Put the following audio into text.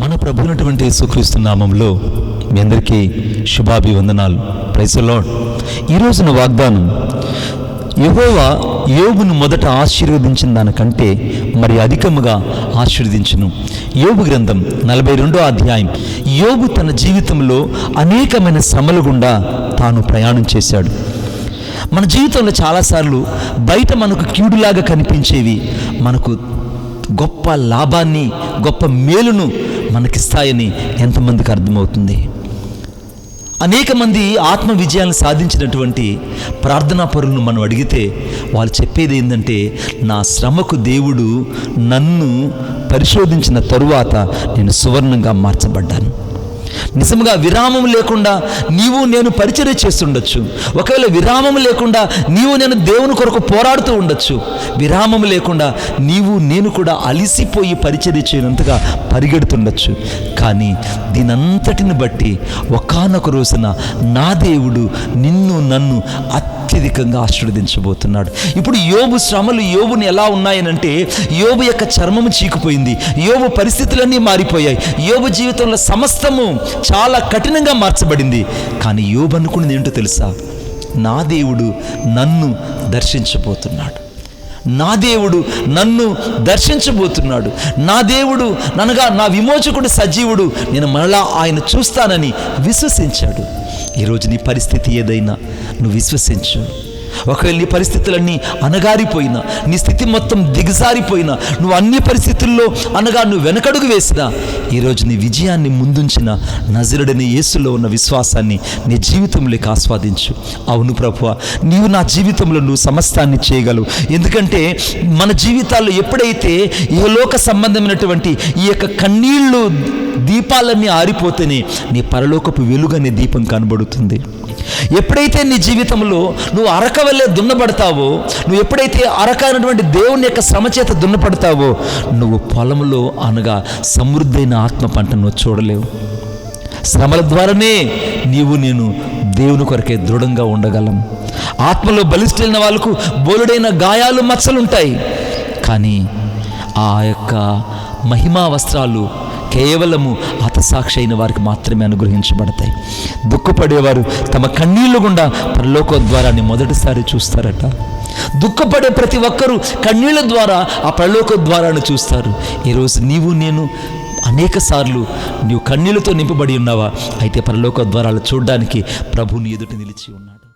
నజరుడైన యేసుక్రీస్తు నామంలో మీ అందరికీ శుభాభివందనాలు. ప్రైసలాడ్ ఈ రోజున వాగ్దానం యహోవా యోగును మొదట ఆశీర్వదించిన దానికంటే మరి అధికముగా ఆశీర్వదించును. యోగు గ్రంథం నలభై రెండో అధ్యాయం. యోగు తన జీవితంలో అనేకమైన శ్రమల గుండా తాను ప్రయాణం చేశాడు. మన జీవితంలో చాలాసార్లు బయట మనకు క్యూడులాగా కనిపించేవి మనకు గొప్ప లాభాన్ని గొప్ప మేలును మనకిస్తాయని ఎంతమందికి అర్థమవుతుంది? అనేక మంది ఆత్మ విజయాలను సాధించినటువంటి ప్రార్థనా పరులను మనం అడిగితే వాళ్ళు చెప్పేది ఏంటంటే నా శ్రమకు దేవుడు నన్ను పరిశోధించిన తరువాత నేను సువర్ణంగా మార్చబడ్డాను. నిజంగా విరామం లేకుండా నీవు నేను పరిచర్య చేస్తుండొచ్చు. ఒకవేళ విరామం లేకుండా నీవు నేను దేవుని కొరకు పోరాడుతూ ఉండొచ్చు. విరామం లేకుండా నీవు నేను కూడా అలిసిపోయి పరిచర్య చేయనంతగా పరిగెడుతుండొచ్చు. కానీ దీనంతటిని బట్టి ఒకానొక రోజున నా దేవుడు నిన్ను నన్ను అత్యధికంగా ఆశీర్వదించబోతున్నాడు. ఇప్పుడు యోబు శ్రమలు యోబుని ఎలా ఉన్నాయనంటే యోబు యొక్క చర్మము చీకిపోయింది. యోబు పరిస్థితులన్నీ మారిపోయాయి. యోబు జీవితంలో సమస్తము చాలా కఠినంగా మార్చబడింది. కానీ యోబు అనుకున్నది ఏంటో తెలుసా? నా దేవుడు నన్ను దర్శించబోతున్నాడు. నా దేవుడు నన్ను దర్శించబోతున్నాడు. నా దేవుడు ననగా నా విమోచకుడు సజీవుడు. నేను మరలా ఆయన చూస్తానని విశ్వసించాడు. ఈరోజు నీ పరిస్థితి ఏదైనా నువ్వు విశ్వసించు. ఒకవేళ నీ పరిస్థితులన్నీ అనగారిపోయినా నీ స్థితి మొత్తం దిగజారిపోయినా నువ్వు అన్ని పరిస్థితుల్లో అనగా నువ్వు వెనకడుగు వేసినా ఈరోజు నీ విజయాన్ని ముందుంచిన నజరుడని యేసులో ఉన్న విశ్వాసాన్ని నీ జీవితంలోకి ఆస్వాదించు. అవును ప్రభువ నీవు నా జీవితంలో నువ్వు సమస్తాన్ని చేయగలవు. ఎందుకంటే మన జీవితాల్లో ఎప్పుడైతే ఈ లోక సంబంధమైనటువంటి ఈ యొక్క కన్నీళ్ళు దీపాలన్నీ ఆరిపోతేనే నీ పరలోకపు వెలుగనే దీపం కనబడుతుంది. ఎప్పుడైతే నీ జీవితంలో నువ్వు అరక వల్లే దున్నపడతావో నువ్వు ఎప్పుడైతే అరక అనేటువంటి దేవుని యొక్క శ్రమ చేత దున్నపడతావో నువ్వు పొలంలో అనగా సమృద్ధైన ఆత్మ పంటను చూడలేవు. శ్రమల ద్వారానే నీవు నేను దేవుని కొరకే దృఢంగా ఉండగలం. ఆత్మలో బలిష్టైన వాళ్ళకు బోలుడైన గాయాలు మచ్చలుంటాయి. కానీ ఆ యొక్క మహిమా వస్త్రాలు కేవలము హతసాక్షి అయిన వారికి మాత్రమే అనుగ్రహించబడతాయి. దుఃఖపడేవారు తమ కన్నీళ్ళు గుండా పరలోక ద్వారాన్ని మొదటిసారి చూస్తారట. దుఃఖపడే ప్రతి ఒక్కరూ కన్నీళ్ళ ద్వారా ఆ పరలోక ద్వారాన్ని చూస్తారు. ఈరోజు నీవు నేను అనేక సార్లు నీవు కన్నీళ్ళతో నింపబడి ఉన్నావా? అయితే పరలోక ద్వారాలు చూడడానికి ప్రభు నీ ఎదుట నిలిచి ఉన్నాడు.